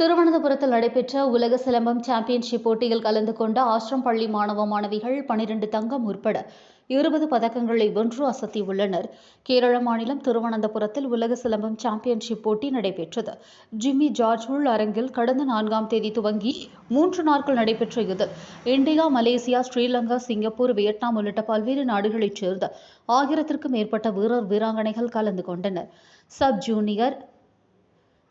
திருவனந்தபுரத்தில் நடைபெற்ற உலக சிலம்பம் சாம்பியன்ஷிப் போட்டியில் கலந்து கொண்ட ஆசிரம் பள்ளி மாணவ மாணவிகள் பனிரெண்டு தங்கம் உட்பட இருபது பதக்கங்களை வென்று அசத்தியுள்ளனர். கேரள மாநிலம் திருவனந்தபுரத்தில் உலக சிலம்பம் சாம்பியன்ஷிப் போட்டி நடைபெற்றது. ஜிம்மி ஜார்ஜ் உள் அரங்கில் கடந்த நான்காம் தேதி துவங்கி மூன்று நாட்கள் நடைபெற்ற இதில் India Malaysia Sri Lanka Singapore Vietnam உள்ளிட்ட பல்வேறு நாடுகளைச் சேர்ந்த ஆயிரத்திற்கும் மேற்பட்ட வீரர் வீராங்கனைகள் கலந்து கொண்டனர். சப் ஜூனியர்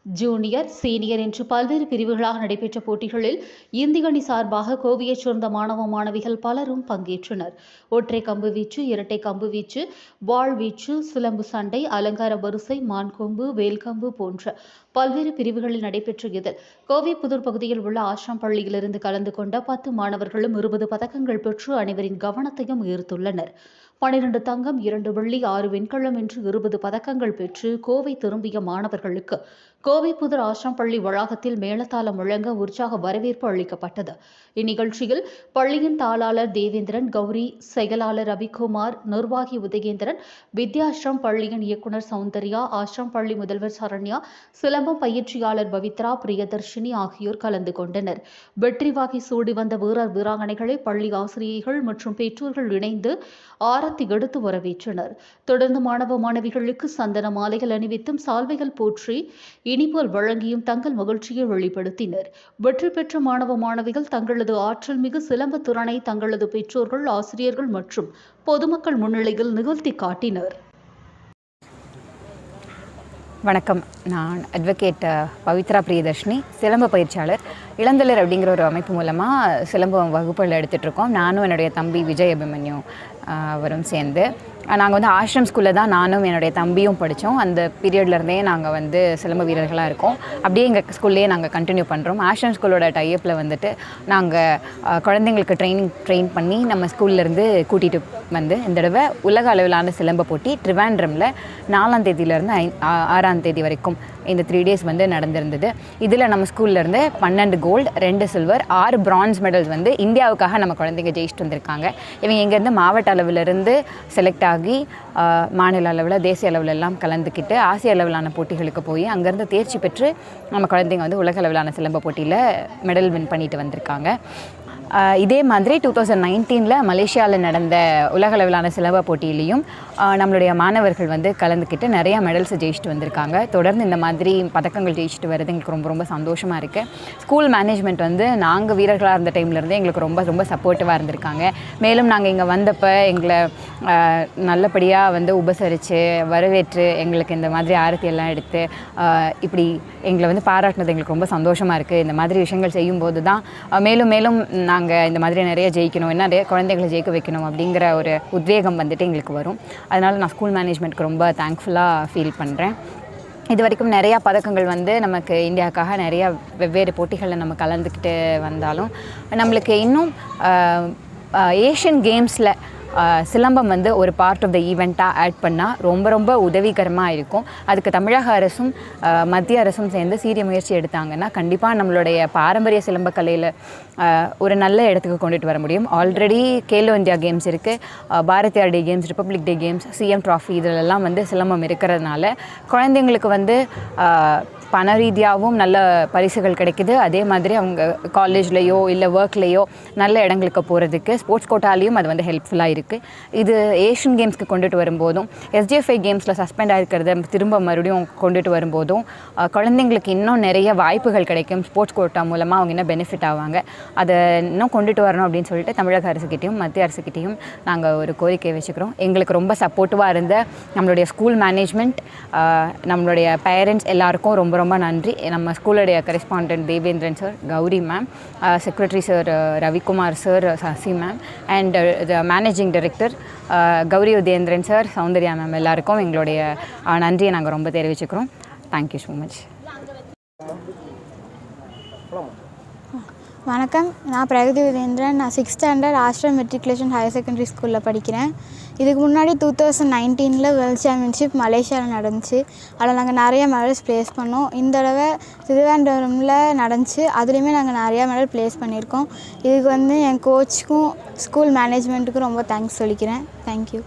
ஜூனியர் சீனியர் என்று பல்வேறு பிரிவுகளாக நடைபெற்ற போட்டிகளில் இந்திய அணி சார்பாக கோவையைச் சேர்ந்த மாணவ மாணவிகள் பலரும் பங்கேற்றனர். ஒற்றை கம்பு வீச்சு இரட்டை கம்பு வீச்சு வாள் வீச்சு சிலம்பு சண்டை அலங்கார வரிசை மான்கொம்பு வேல்கம்பு போன்ற பல்வேறு பிரிவுகளில் நடைபெற்ற இதில் கோவை புதூர் பகுதியில் உள்ள ஆசிரம் பள்ளியிலிருந்து கலந்து கொண்ட பத்து மாணவர்களும் இருபது பதக்கங்கள் பெற்று அனைவரின் கவனத்தையும் ஈர்த்துள்ளனர். பனிரெண்டு தங்கம் இரண்டு வெள்ளி ஆறு வெண்கலம் என்று இருபது பதக்கங்கள் பெற்று கோவை திரும்பிய மாணவர்களுக்கு கோவை புதர் ஆசிரம் பள்ளி வளாகத்தில் மேளதாளம் முழங்க உற்சாக வரவேற்பு அளிக்கப்பட்டது. இந்நிகழ்ச்சியில் பள்ளியின் தாளாளர் தேவேந்திரன் கௌரி செயலாளர் ரவிக்குமார் நிர்வாகி உதயேந்திரன் வித்யாஸ்ரம் பள்ளியின் இயக்குனர் சௌந்தர்யா ஆசிரம் பள்ளி முதல்வர் சரண்யா சிலம்பம் பயிற்சியாளர் பவித்ரா பிரியதர்ஷினி ஆகியோர் கலந்து கொண்டனர். வெற்றி வாகி சூடி வந்த வீரர் வீராங்கனைகளை பள்ளி ஆசிரியர்கள் மற்றும் பெற்றோர்கள் இணைந்து ஆரத்தி எடுத்து வரவேற்றனர். தொடர்ந்து மாணவ மாணவிகளுக்கு சந்தன மாலைகள் அணிவித்தும் சால்வைகள் போற்றி இனிப்புகள் வழங்கியும் தங்கள் மகிழ்ச்சியை வெளிப்படுத்தினர். வெற்றி பெற்ற மாணவ மாணவிகள் தங்களது ஆற்றல் மிகு சிலம்பத் திறனை தங்களது பெற்றோர்கள் ஆசிரியர்கள் மற்றும் பொதுமக்கள் முன்னிலையில் நிகழ்த்தி காட்டினர். வணக்கம். நான் அட்வொகேட் பவித்ரா பிரியதர்ஷினி சிலம்ப பயிற்சியாளர் இளந்தலர் அப்படிங்கிற ஒரு அமைப்பு மூலமாக சிலம்பம் வகுப்புகள் எடுத்துகிட்ருக்கோம் நானும் என்னுடைய தம்பி விஜய் அபிமன்யு அவரும் சேர்ந்து. நாங்கள் வந்து ஆஷ்ரம் ஸ்கூலில் தான் நானும் என்னுடைய தம்பியும் படித்தோம் அந்த பீரியட்லேருந்தே நாங்கள் வந்து சிலம்ப வீரர்களாக இருக்கோம். அப்படியே எங்கள் ஸ்கூல்லேயே நாங்கள் கண்டினியூ பண்ணுறோம் ஆஷ்ரம் ஸ்கூலோட டைப்பில் வந்துட்டு நாங்கள் குழந்தைங்களுக்கு ட்ரைனிங் ட்ரெயின் பண்ணி நம்ம ஸ்கூல்லேருந்து கூட்டிகிட்டு வந்து இந்த தடவை உலக அளவிலான சிலம்ப போட்டி ட்ரிவாண்ட்ரமில் நாலாம் தேதியிலேருந்து ஐ ஆறாம் தேதி வரைக்கும் இந்த த்ரீ டேஸ் வந்து நடந்திருந்தது. இதில் நம்ம ஸ்கூல்லேருந்து பன்னெண்டு கோல்டு ரெண்டு சில்வர் ஆறு பிரான்ஸ் மெடல்ஸ் வந்து இந்தியாவுக்காக நம்ம குழந்தைங்க ஜெயிச்சுட்டு வந்திருக்காங்க. இவங்க இங்கேருந்து மாவட்ட அளவிலிருந்து செலக்ட் ஆக ஆகி மாநில அளவில் தேசிய அளவில் எல்லாம் கலந்துக்கிட்டு ஆசிய அளவிலான போட்டிகளுக்கு போய் அங்கேருந்து தேர்ச்சி பெற்று நம்ம குழந்தைங்க வந்து உலக அளவிலான சிலம்ப போட்டியில் மெடல் வின் பண்ணிட்டு வந்திருக்காங்க. இதே மாதிரி டூ தௌசண்ட் நைன்டீனில் மலேசியாவில் நடந்த உலகளவிலான சிலம்ப போட்டியிலையும் நம்மளுடைய மாணவர்கள் வந்து கலந்துக்கிட்டு நிறையா மெடல்ஸ் ஜெயிச்சுட்டு வந்திருக்காங்க. தொடர்ந்து இந்த மாதிரி பதக்கங்கள் ஜெயிச்சுட்டு வர்றது எங்களுக்கு ரொம்ப ரொம்ப சந்தோஷமாக இருக்குது ஸ்கூல் மேனேஜ்மெண்ட் வந்து நாங்கள் வீரர்களாக இருந்த டைம்லேருந்தே எங்களுக்கு ரொம்ப ரொம்ப சப்போர்ட்டிவாக இருந்திருக்காங்க. மேலும் நாங்கள் இங்கே வந்தப்போ எங்களை நல்லபடியாக வந்து உபசரித்து வரவேற்று எங்களுக்கு இந்த மாதிரி ஆரத்தி எல்லாம் எடுத்து இப்படி எங்களை வந்து பாராட்டினது எங்களுக்கு ரொம்ப சந்தோஷமாக இருக்குது இந்த மாதிரி விஷயங்கள் செய்யும்போது தான் மேலும் மேலும் நான் நாங்கள் இந்த மாதிரி நிறைய ஜெயிக்கணும் என்ன நிறைய குழந்தைகளை ஜெயிக்க வைக்கணும் அப்படிங்கிற ஒரு உத்வேகம் வந்துட்டு எங்களுக்கு வரும். அதனால் நான் ஸ்கூல் மேனேஜ்மெண்ட்க்கு ரொம்ப தேங்க்ஃபுல்லாக ஃபீல் பண்ணுறேன் இது வரைக்கும் நிறையா பதக்கங்கள் வந்து நமக்கு இந்தியாவுக்காக நிறையா வெவ்வேறு போட்டிகளில் நம்ம கலந்துக்கிட்டு வந்தாலும் நம்மளுக்கு இன்னும் ஏஷியன் கேம்ஸில் சிலம்பம் வந்து ஒரு பார்ட் ஆஃப் த ஈவெண்ட்டாக ஆட் பண்ணால் ரொம்ப ரொம்ப உதவிகரமாக இருக்கும். அதுக்கு தமிழக அரசும் மத்திய அரசும் சேர்ந்து சீரிய முயற்சி எடுத்தாங்கன்னா கண்டிப்பாக நம்மளுடைய பாரம்பரிய சிலம்பக்கலையில் ஒரு நல்ல இடத்துக்கு கொண்டுட்டு வர முடியும். ஆல்ரெடி கேலோ இந்தியா கேம்ஸ் இருக்குது Bharathiyar day games republic day games CM trophy இதிலெல்லாம் வந்து சிலம்பம் இருக்கிறதுனால குழந்தைங்களுக்கு வந்து பண ரீதியாகவும் நல்ல பரிசுகள் கிடைக்குது. அதே மாதிரி அவங்க காலேஜ்லேயோ இல்லை ஒர்க்லேயோ நல்ல இடங்களுக்கு போகிறதுக்கு ஸ்போர்ட்ஸ் கோட்டாலையும் அது வந்து ஹெல்ப்ஃபுல்லாக இருக்குது இது ஏஷியன் கேம்ஸ்க்கு கொண்டுட்டு வரும்போதும் எஸ்டிஎஃப்ஐ கேம்ஸில் சஸ்பெண்ட் ஆகிருக்கிறத திரும்ப மறுபடியும் கொண்டுட்டு வரும்போதும் குழந்தைங்களுக்கு இன்னும் நிறைய வாய்ப்புகள் கிடைக்கும். ஸ்போர்ட்ஸ் கோட்டா மூலமாக அவங்க இன்னும் பெனிஃபிட் ஆவாங்க. அதை இன்னும் கொண்டுட்டு வரணும் அப்படின்னு சொல்லிட்டு தமிழக அரசுக்கிட்டையும் மத்திய அரசுக்கிட்டையும் நாங்கள் ஒரு கோரிக்கை வச்சுக்கிறோம். எங்களுக்கு ரொம்ப சப்போர்ட்டிவாக இருந்த நம்மளுடைய ஸ்கூல் மேனேஜ்மெண்ட் நம்மளுடைய பேரண்ட்ஸ் எல்லாருக்கும் ரொம்ப ரொம்ப நன்றி. நம்ம ஸ்கூலுடைய correspondent Devendran sir Gowri ma'am secretary sir Ravikumar sir Sasi ma'am and managing managing director Gowri Udhayendran sir Soundarya ma'am எல்லாருக்கும் எங்களுடைய uh, நன்றியை நாங்கள் ரொம்ப தெரிவிச்சுக்கிறோம். தேங்க்யூ ஸோ மச் வணக்கம். நான் பிரகதி உதேந்திரன் நான் sixth standard Astral matriculation higher secondary ஸ்கூலில் படிக்கிறேன். இதுக்கு முன்னாடி டூ தௌசண்ட் நைன்டீனில் வேர்ல்ட் சாம்பியன்ஷிப் மலேசியாவில் நடந்துச்சு. அதில் நாங்கள் நிறைய மெடல்ஸ் ப்ளேஸ் பண்ணோம். இந்த தடவை திருவேண்டரமில் நடந்துச்சு. அதுலேயுமே நாங்கள் நிறையா மெடல் ப்ளேஸ் பண்ணியிருக்கோம். இதுக்கு வந்து என் கோச்சுக்கும் ஸ்கூல் மேனேஜ்மெண்ட்டுக்கும் ரொம்ப தேங்க்ஸ் சொல்லிக்கிறேன். தேங்க்யூ